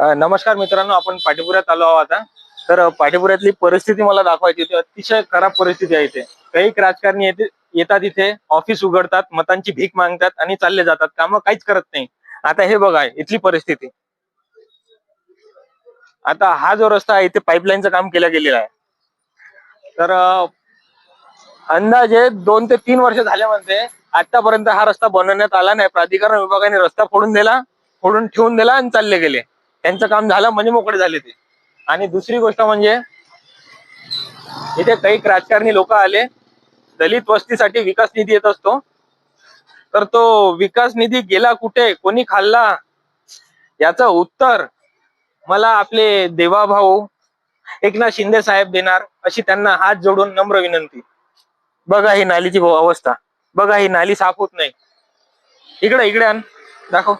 नमस्कार मित्रांनो आपण पाठीपुऱ्यात आलो आहोत आता. तर पाठीपुऱ्यातली परिस्थिती मला दाखवायची होती. अतिशय खराब परिस्थिती आहे इथे. काही राजकारणी येते येतात इथे ऑफिस उघडतात मतांची भीक मागतात आणि चालले जातात. कामं काहीच करत नाही. आता हे बघा इथली परिस्थिती. आता हा जो रस्ता आहे इथे पाईपलाईनचं काम केलं गेलेलं आहे. तर अंदाजे दोन ते तीन वर्ष झाले म्हणते. आतापर्यंत हा रस्ता बनवण्यात आला नाही. प्राधिकरण विभागाने रस्ता फोडून दिला फोडून ठेवून दिला आणि चालले गेले. त्यांचं काम झालं म्हणजे मोकळे झाले ते. आणि दुसरी गोष्ट म्हणजे इथे काही राजकारणी लोक आले दलित वस्तीसाठी विकास निधी येत असतो. तर तो विकास निधी गेला कुठे कोणी खाल्ला? याचं उत्तर मला आपले देवा भाऊ एकनाथ शिंदे साहेब देणार अशी त्यांना हात जोडून नम्र विनंती. बघा ही नालीची अवस्था. बघा ही नाली साफ होत नाही. इकडे इकडे आण. दाखव.